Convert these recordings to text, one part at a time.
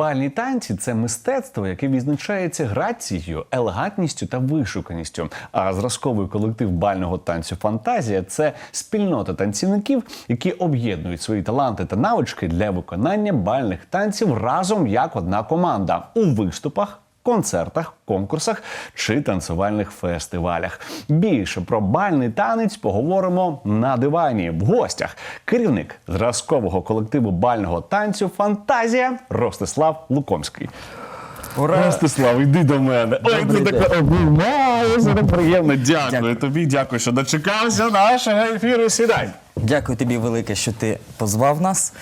Бальні танці це мистецтво, яке відзначається грацією, елегантністю та вишуканістю. А зразковий колектив бального танцю Фантазія це спільнота танцівників, які об'єднують свої таланти та навички для виконання бальних танців разом як одна команда у виступах. Концертах, конкурсах чи танцювальних фестивалях. Більше про бальний танець поговоримо на дивані в гостях. Керівник зразкового колективу бального танцю Фантазія Ростислав Лукомський. Ура! Ростислав, йди до мене. Ой, це таке обіймаю, це приємно. Дякую, Дякую. тобі, дякую, що дочекався нашого ефіру. Сідай. Дякую тобі велике, що ти позвав нас.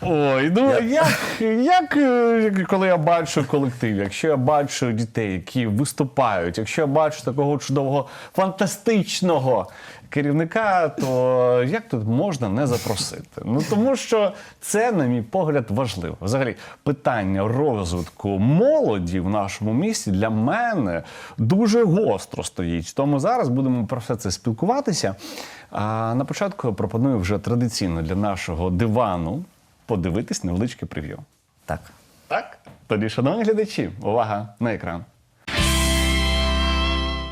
Ой, ну як, як е, коли я бачу колектив, якщо я бачу дітей, які виступають, якщо я бачу такого чудового фантастичного керівника, то як тут можна не запросити? Ну тому що це, на мій погляд, важливо. Взагалі, питання розвитку молоді в нашому місті для мене дуже гостро стоїть. Тому зараз будемо про все це спілкуватися. А на початку я пропоную вже традиційно для нашого дивану подивитись невеличке прев'ю. Так. Так? Тоді, шановні глядачі, увага на екран.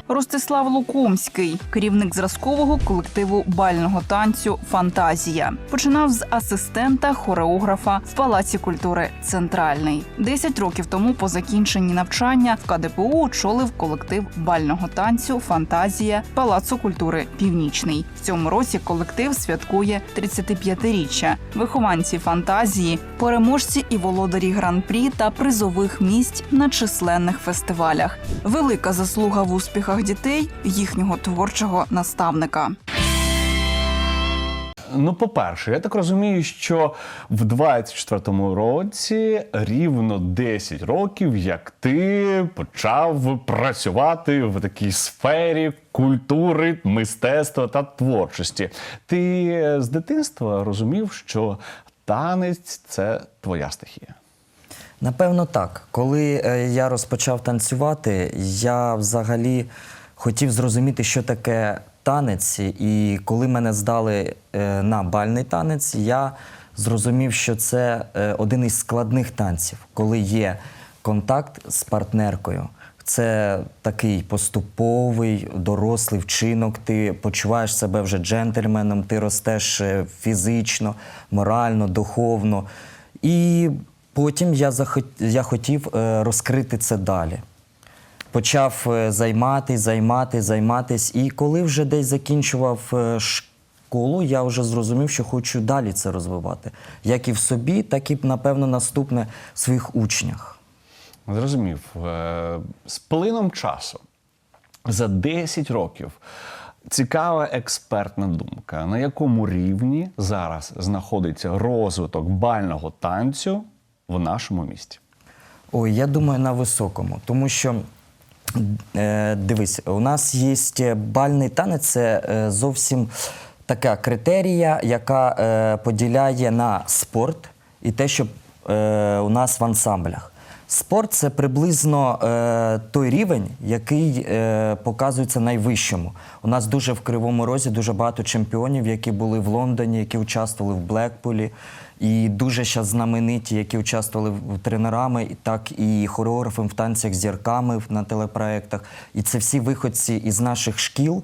Ростислав Лукомський, керівник зразкового колективу бального танцю Фантазія, починав з асистента хореографа в Палаці культури Центральний. Десять років тому, по закінченні навчання, в КДПУ очолив колектив бального танцю Фантазія Палацу культури Північний. В цьому році колектив святкує 35-річчя. Вихованці фантазії, переможці і володарі гран-прі та призових місць на численних фестивалях. Велика заслуга в успіхах дітей їхнього творчого наставника. Ну, по-перше, я так розумію, що в 24-му році рівно 10 років, як ти почав працювати в такій сфері культури, мистецтва та творчості. Ти з дитинства розумів, що танець це твоя стихія. Напевно, так. Коли е, я розпочав танцювати, я взагалі хотів зрозуміти, що таке танець. І коли мене здали е, на бальний танець, я зрозумів, що це е, один із складних танців, коли є контакт з партнеркою. Це такий поступовий, дорослий вчинок. Ти почуваєш себе вже джентльменом, ти ростеш фізично, морально, духовно. І потім я, захот... я хотів е, розкрити це далі. Почав займатись, займатись, займатись. І коли вже десь закінчував е, школу, я вже зрозумів, що хочу далі це розвивати. Як і в собі, так і, напевно, наступне в своїх учнях. Зрозумів, Е, з плином часу за 10 років. Цікава експертна думка, на якому рівні зараз знаходиться розвиток бального танцю в нашому місті. Ой, я думаю, на високому. Тому що, е, дивись, у нас є бальний танець, це е, зовсім така критерія, яка е, поділяє на спорт і те, що е, у нас в ансамблях. Спорт це приблизно е, той рівень, який е, показується найвищому. У нас дуже в Кривому Розі дуже багато чемпіонів, які були в Лондоні, які участвували в Блекпулі, і дуже зараз знамениті, які участвували в тренерами, так і хореографами в танцях з зірками на телепроектах. І це всі виходці із наших шкіл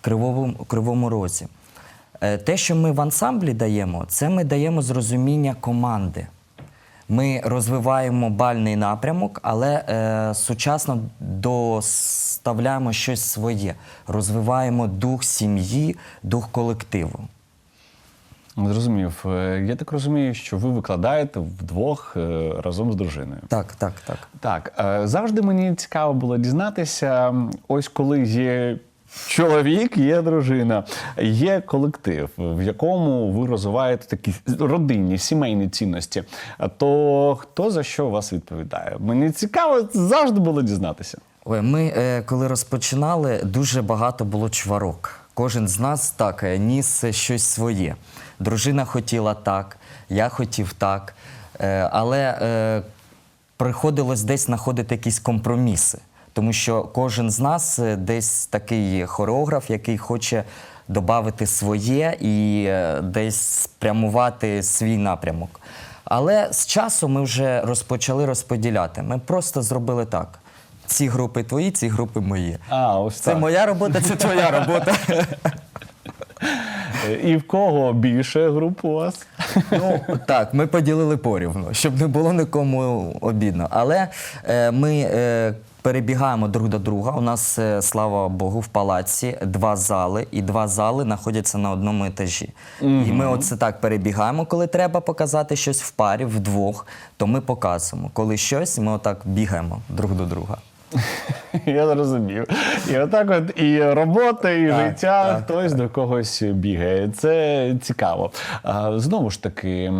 Кривому, Кривому Розі. Е, Те, що ми в ансамблі даємо, це ми даємо зрозуміння команди. Ми розвиваємо бальний напрямок, але е, сучасно доставляємо щось своє. Розвиваємо дух сім'ї, дух колективу. Зрозумів. Е, Я так розумію, що ви викладаєте вдвох е, разом з дружиною. Так, так, так. Так, е, завжди мені цікаво було дізнатися, ось коли є чоловік, є дружина, є колектив, в якому ви розвиваєте такі родинні, сімейні цінності. То хто за що вас відповідає? Мені цікаво завжди було дізнатися. Ой, ми, е, коли розпочинали, дуже багато було чварок. Кожен з нас так е, ніс щось своє. Дружина хотіла так, я хотів так. Е, але е, приходилось десь знаходити якісь компроміси. Тому що кожен з нас е, десь такий хореограф, який хоче додати своє і е, десь спрямувати свій напрямок. Але з часу ми вже розпочали розподіляти. Ми просто зробили так: ці групи твої, ці групи мої. А, ось Це так. моя робота, це твоя робота. І в кого більше груп у вас? Ну так, ми поділили порівну, щоб не було нікому обідно. Але е, ми е, перебігаємо друг до друга. У нас, е, слава Богу, в палаці два зали, і два зали знаходяться на одному етажі. І ми оце так перебігаємо, коли треба показати щось в парі, вдвох, то ми показуємо. Коли щось, ми отак бігаємо друг до друга. Я зрозумів. І отак от і робота, і Так, життя, так, хтось до когось бігає. Це цікаво. Знову ж таки,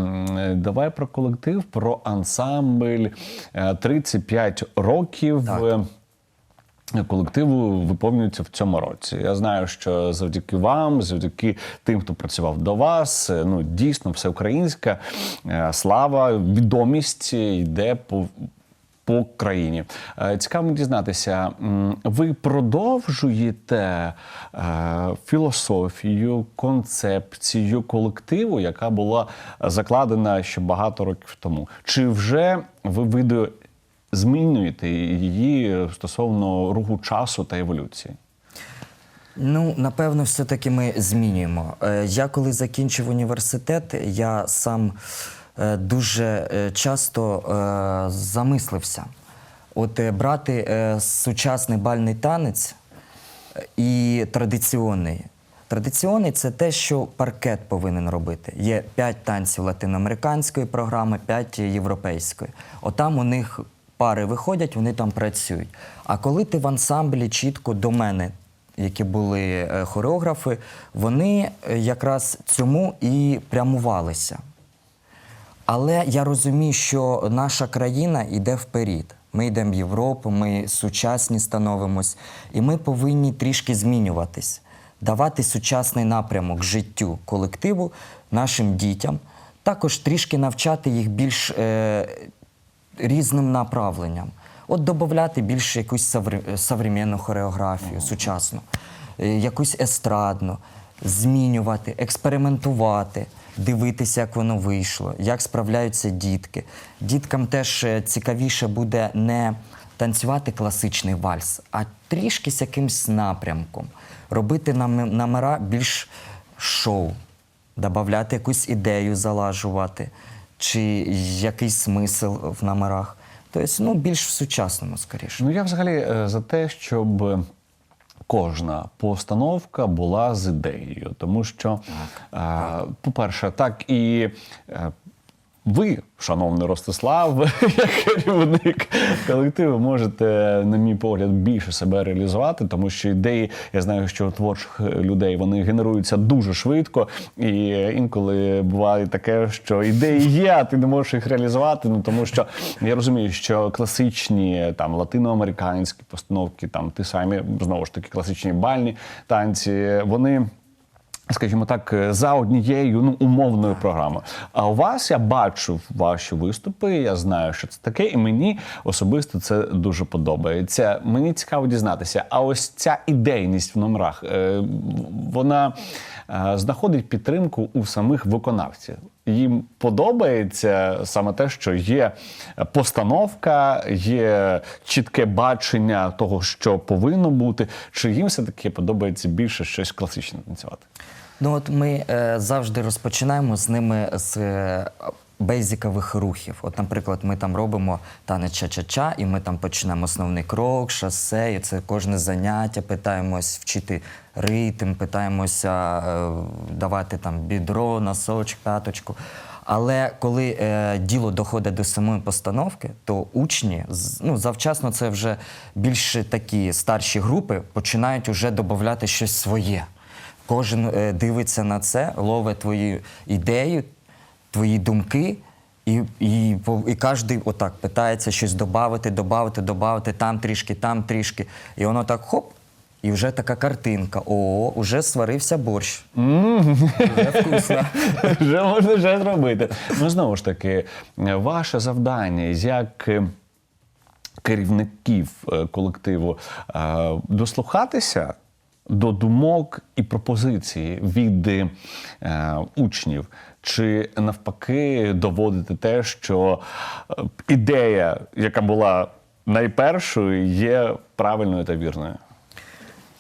давай про колектив, про ансамбль. Е, 35 років. Так. е, Колективу виповнюється в цьому році. Я знаю, що завдяки вам, завдяки тим, хто працював до вас, е, ну дійсно всеукраїнська е, слава, відомість йде по. По країні Е, цікаво дізнатися, ви продовжуєте е, філософію, концепцію колективу, яка була закладена ще багато років тому. Чи вже ви види змінюєте її стосовно руху часу та еволюції? Ну, напевно, все-таки ми змінюємо. Е, Я коли закінчив університет, я сам дуже е, часто е, замислився. От е, брати е, сучасний бальний танець е, і традиційний. Традиційний це те, що паркет повинен робити. Є п'ять танців латиноамериканської програми, п'ять європейської. Отам у них пари виходять, вони там працюють. А коли ти в ансамблі чітко до мене, які були е, хореографи, вони е, якраз цьому і прямувалися. Але я розумію, що наша країна йде вперед. Ми йдемо в Європу, ми сучасні становимось, і ми повинні трішки змінюватись, давати сучасний напрямок життю колективу нашим дітям, також трішки навчати їх більш е, різним направленням. От додати більш якусь современну хореографію, сучасну, е, якусь естрадну, змінювати, експериментувати, дивитися, як воно вийшло, як справляються дітки. Діткам теж е, цікавіше буде не танцювати класичний вальс, а трішки з якимсь напрямком, робити номера більш шоу, додати якусь ідею залажувати, чи якийсь смисл в номерах. Тобто, ну, більш в сучасному, скоріше. Ну я взагалі е, за те, щоб кожна постановка була з ідеєю, тому що, е, по-перше, так і. Ви, шановний Ростислав, як керівник колективу, можете, на мій погляд, більше себе реалізувати, тому що ідеї, я знаю, що творчих людей вони генеруються дуже швидко, і інколи буває таке, що ідеї є, а ти не можеш їх реалізувати. Ну тому що я розумію, що класичні там латиноамериканські постановки, там ті самі знову ж таки класичні бальні танці, вони. Скажімо так, за однією ну умовною програмою. А у вас я бачу ваші виступи. Я знаю, що це таке, і мені особисто це дуже подобається. Мені цікаво дізнатися. А ось ця ідейність в номерах е, вона е, знаходить підтримку у самих виконавців. Їм подобається саме те, що є постановка, є чітке бачення того, що повинно бути. Чи їм все таки подобається більше щось класичне танцювати? Ну от ми е, завжди розпочинаємо з ними з е, бейзикових рухів. От, наприклад, ми там робимо танець ча-ча-ча, і ми там починаємо основний крок, шосе, і це кожне заняття, питаємось вчити ритм, питаємося е, давати там бідро, носочок, п'яточку. Але коли е, діло доходить до самої постановки, то учні ну, завчасно це вже більш такі старші групи починають вже додати щось своє. Кожен е, дивиться на це, ловить твої ідеї, твої думки, і, і, і кожен отак питається щось додати, додати, додати, там трішки, там трішки. І воно так хоп, і вже така картинка. О, вже сварився борщ. Вже вкусно. Вже можна вже зробити. Ну знову ж таки, ваше завдання як е, керівників е, колективу дослухатися до думок і пропозицій від е, учнів, чи навпаки доводити те, що е, ідея, яка була найпершою, є правильною та вірною?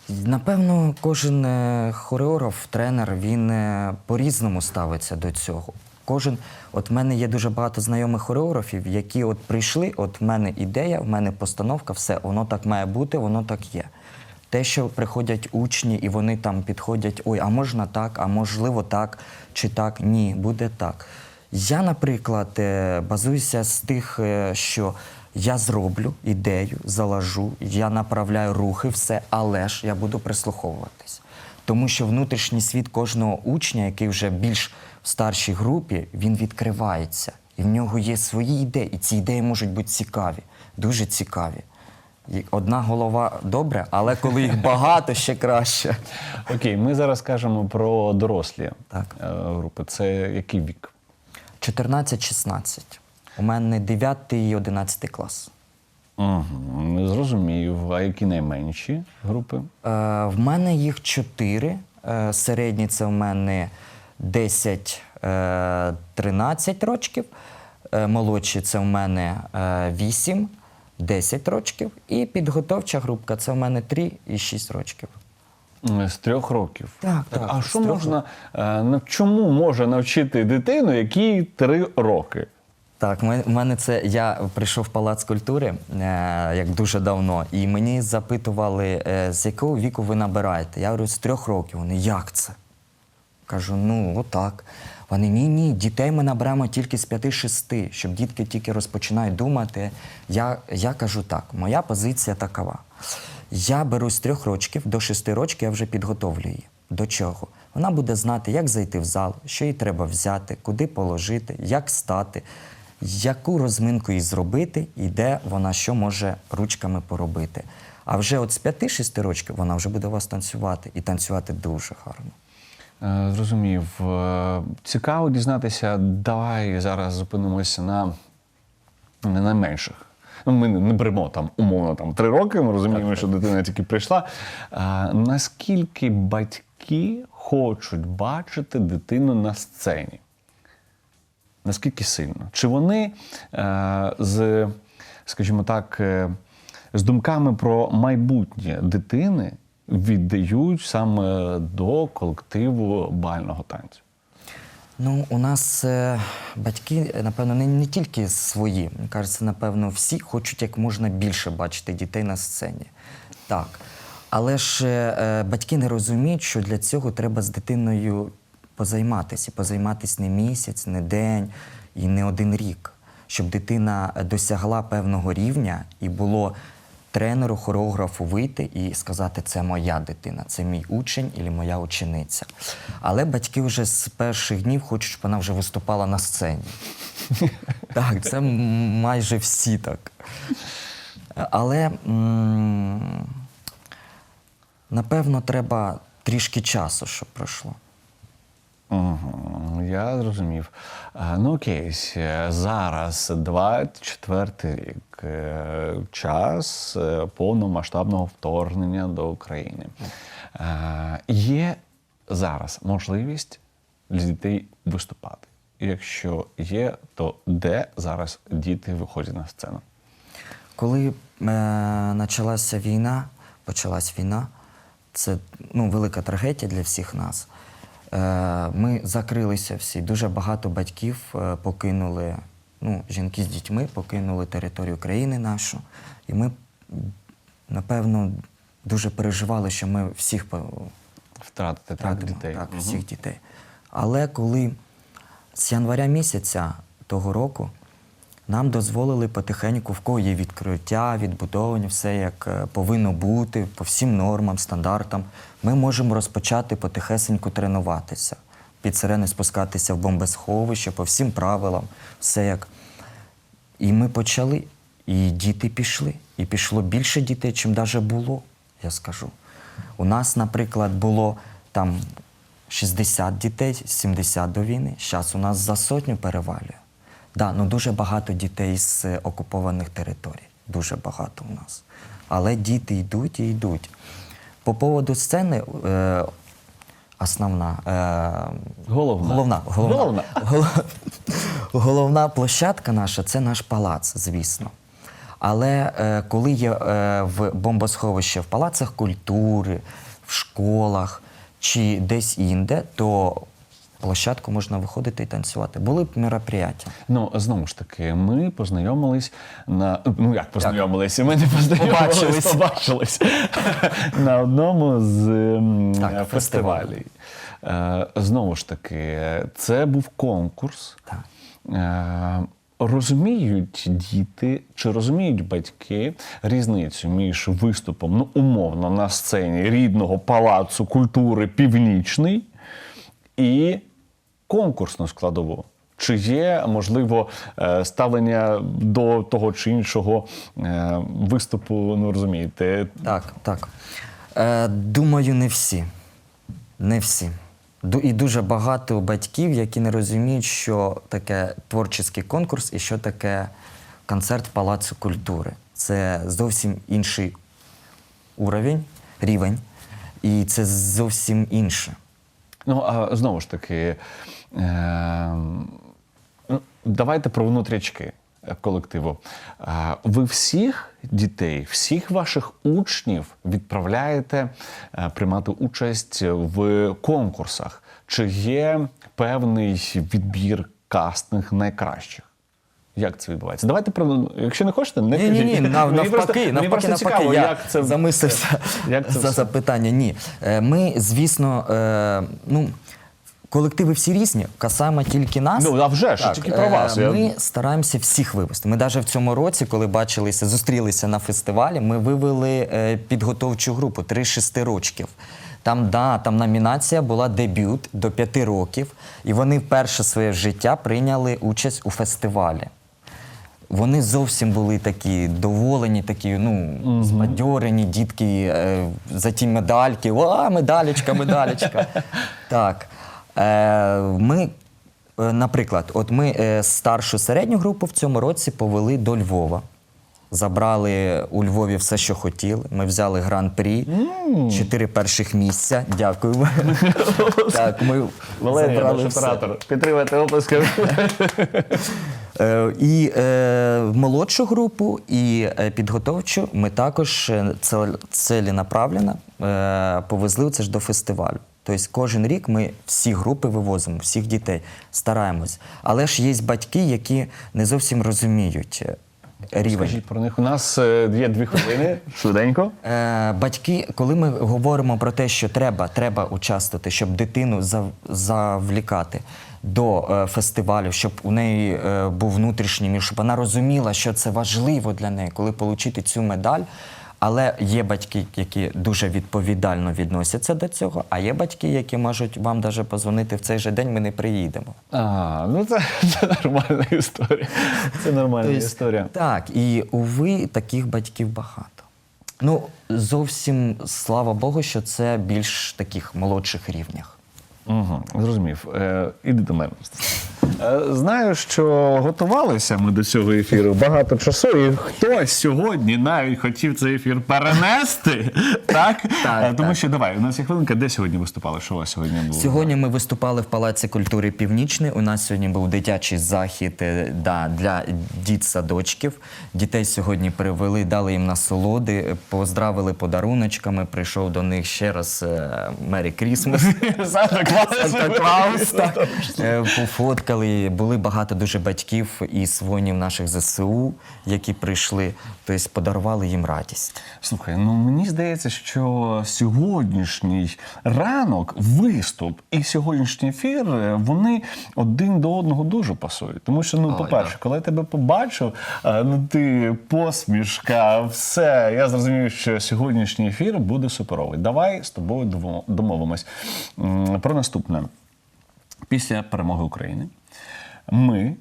Напевно, кожен е, хореограф, тренер, він е, по-різному ставиться до цього. Кожен, от в мене є дуже багато знайомих хореографів, які от прийшли, от в мене ідея, в мене постановка, все, воно так має бути, воно так є. Те, що приходять учні, і вони там підходять, ой, а можна так, а можливо так, чи так, ні, буде так. Я, наприклад, е, базуюся з тих, е, що я зроблю ідею, залажу, я направляю рухи, все, але ж я буду прислуховуватись. Тому що внутрішній світ кожного учня, який вже більш в старшій групі, він відкривається. І в нього є свої ідеї, і ці ідеї можуть бути цікаві, дуже цікаві. І Одна голова добре, але коли їх багато, ще краще. Окей, ми зараз кажемо про дорослі Так. е, групи. Це який вік? 14-16. У мене 9 і 11 клас. Угу, зрозумів. А які найменші групи? Е, в мене їх 4. Е, середні це в мене 10 е, 13 рочків. Е, молодші це в мене е, 8, 10 рочків. І підготовча групка це в мене 3 і 6 рочків. З трьох років. Так, так, А що можна е, нав- чому може навчити дитину, якій три роки? Так, ми- в мене це я прийшов в палац культури е, як дуже давно, і мені запитували, е, з якого віку ви набираєте. Я говорю, з трьох років. Вони як це? Кажу, ну отак. Вони ні, ні, дітей ми наберемо тільки з 5-6, щоб дітки тільки розпочинають думати. Я, я кажу так, моя позиція такова. Я беру з трьох рочків до шести років, я вже підготовлю її. До чого? Вона буде знати, як зайти в зал, що їй треба взяти, куди положити, як стати, яку розминку їй зробити, і де вона що може ручками поробити. А вже от з 5-6 років вона вже буде вас танцювати і танцювати дуже гарно. Е, Зрозумів. Е, Цікаво дізнатися. Давай зараз зупинимося на на найменших. Ну, ми не беремо там умовно там три роки. Ми розуміємо, що дитина тільки прийшла. А, наскільки батьки хочуть бачити дитину на сцені? Наскільки сильно? Чи вони е, з, скажімо так, е, з думками про майбутнє дитини віддають саме до колективу бального танцю? Ну, у нас е, батьки, напевно, не, не тільки свої. Кажеться, напевно, всі хочуть як можна більше бачити дітей на сцені. Так. Але ж е, е, батьки не розуміють, що для цього треба з дитиною позайматися. І позайматися не місяць, не день і не один рік. Щоб дитина е, досягла певного рівня і було тренеру, хореографу вийти і сказати, це моя дитина, це мій учень і моя учениця. Але батьки вже з перших днів хочуть, щоб вона вже виступала на сцені. Так, це майже всі так. Але напевно треба трішки часу, щоб пройшло. Я зрозумів. Ну окей, с- зараз 24 рік, е, час е, повномасштабного вторгнення до України. Е, Є зараз можливість для дітей виступати. Якщо є, то де зараз діти виходять на сцену? Коли е, почалася війна, почалась війна, це ну, велика трагедія для всіх нас. Е, ми закрилися всі. Дуже багато батьків е, покинули, ну, жінки з дітьми покинули територію країни нашу. І ми, напевно, дуже переживали, що ми всіх Втратити так, дітей. Так, всіх дітей. Але коли з января місяця того року нам дозволили потихеньку, в кого є відкриття, відбудовування, все як е, повинно бути, по всім нормам, стандартам, ми можемо розпочати потихесеньку тренуватися, під сирени спускатися в бомбосховище, по всім правилам, все як. І ми почали, і діти пішли. І пішло більше дітей, чим навіть було, я скажу. У нас, наприклад, було там 60 дітей, 70 до війни. Зараз у нас за сотню перевалює. Да, ну дуже багато дітей з окупованих територій. Дуже багато у нас. Але діти йдуть і йдуть. по поводу сцени. Е, Основна, е, Головна. головна, головна, Головна. Гол- головна площадка наша це наш палац, звісно. Але е, коли є е, в бомбосховище в палацах культури, в школах чи десь інде, то площадку можна виходити і танцювати. Були б мероприятия. Ну, знову ж таки, ми познайомились на. Ну як познайомилися? Ми не познайомились, Побачились. побачились на одному з ем, Так, фестивалів. Е, Знову ж таки, це був конкурс. Так. Е, Розуміють діти чи розуміють батьки різницю між виступом, ну умовно, на сцені рідного палацу культури Північний і конкурсну складову? Чи є, можливо, е, ставлення до того чи іншого е, виступу, ну розумієте? Так, так. Е, думаю, не всі. Не всі. І дуже багато батьків, які не розуміють, що таке творчий конкурс і що таке концерт Палацу культури. Це зовсім інший уровень, рівень, і це зовсім інше. Ну, а знову ж таки, е, давайте про внутрячки е, колективу. Е, Ви всіх дітей, всіх ваших учнів відправляєте е, приймати участь в конкурсах. Чи є певний відбір кастинг найкращих? Як це відбувається? Давайте про якщо не хочете, не Ні, ні, ні, кажіть. навпаки, навпаки, просто навпаки. я як це замислився як це за запитання. Ні. Е, Ми, звісно, е, ну, колективи всі різні, касаємо тільки нас. Ну, а вже ж, тільки про е, вас, я- Ми стараємося всіх вивести. Ми навіть в цьому році, коли бачилися, зустрілися на фестивалі, ми вивели е, підготовчу групу 3-6 рочків. Там, да, там номінація була дебют до 5 років, і вони вперше своє життя прийняли участь у фестивалі. Вони зовсім були такі доволені, такі, ну, збадьорені, дітки е, за ті медальки. О, медалечка, медалечка. так. Е, ми, е, наприклад, от ми е, старшу середню групу в цьому році повели до Львова. Забрали у Львові все, що хотіли. Ми взяли гран-прі, чотири перших місця. Дякую. так, ми Валерій, забрали наш оператор, підтримайте оплесками. Е, І е, в молодшу групу, і е, підготовчу ми також цел- целенаправленно повезли це ж до фестивалю. Тобто кожен рік ми всі групи вивозимо, всіх дітей, стараємось. Але ж є батьки, які не зовсім розуміють рівень. Скажіть про них. У нас є дві хвилини. Швиденько. Батьки, коли ми говоримо про те, що треба, треба участвувати, щоб дитину завлікати до е, фестивалю, щоб у неї е, був внутрішній мір, щоб вона розуміла, що це важливо для неї, коли отримати цю медаль. Але є батьки, які дуже відповідально відносяться до цього, а є батьки, які можуть вам навіть позвонити в цей же день, ми не приїдемо. А, ну це, це нормальна історія. Це нормальна Тобто, історія. Так, і уви таких батьків багато. Ну, зовсім слава Богу, що це більш таких молодших рівнях. Угу, зрозумів. Е, іди до мене. Е, знаю, що готувалися ми до цього ефіру багато часу, і хтось сьогодні навіть хотів цей ефір перенести. Так? Так, Е, Тому так. що давай, у нас є хвилинка, де сьогодні виступали? Що у вас сьогодні було? Сьогодні ми виступали в Палаці культури Північний. У нас сьогодні був дитячий захід е, да, для дітсадочків. Дітей сьогодні привели, дали їм насолоди, поздравили подаруночками. Прийшов до них ще раз Мері Крісмас. Санта Клаус. Санта Клаус. Пофоткали. Були багато дуже батьків і воїнів наших ЗСУ, які прийшли, тобто подарували їм радість. Слухай, ну мені здається, що сьогоднішній ранок, виступ і сьогоднішній ефір е, вони один до одного дуже пасують. Тому що, ну, по-перше, коли я тебе побачив, е, ну ти посмішка, все. Я зрозумів, що сьогоднішній ефір буде суперовий. Давай з тобою домовимось про наступне. Після перемоги України ми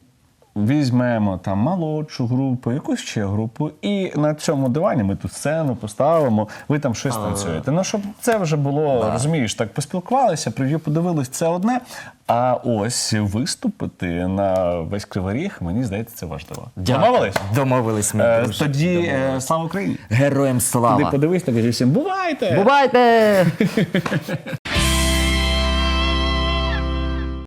візьмемо там молодшу групу, якусь ще групу, і на цьому дивані ми тут сцену поставимо, ви там щось танцюєте. Ну, щоб це вже було, розумієш, так поспілкувалися, прев'ю подивились, це одне. А ось виступити на весь кривий ріг, мені здається, це важливо. Домовились? Домовились ми. Е, друже. Тоді е, слава Україні! Героям Туди слава! подивись, так і всім бувайте! Бувайте!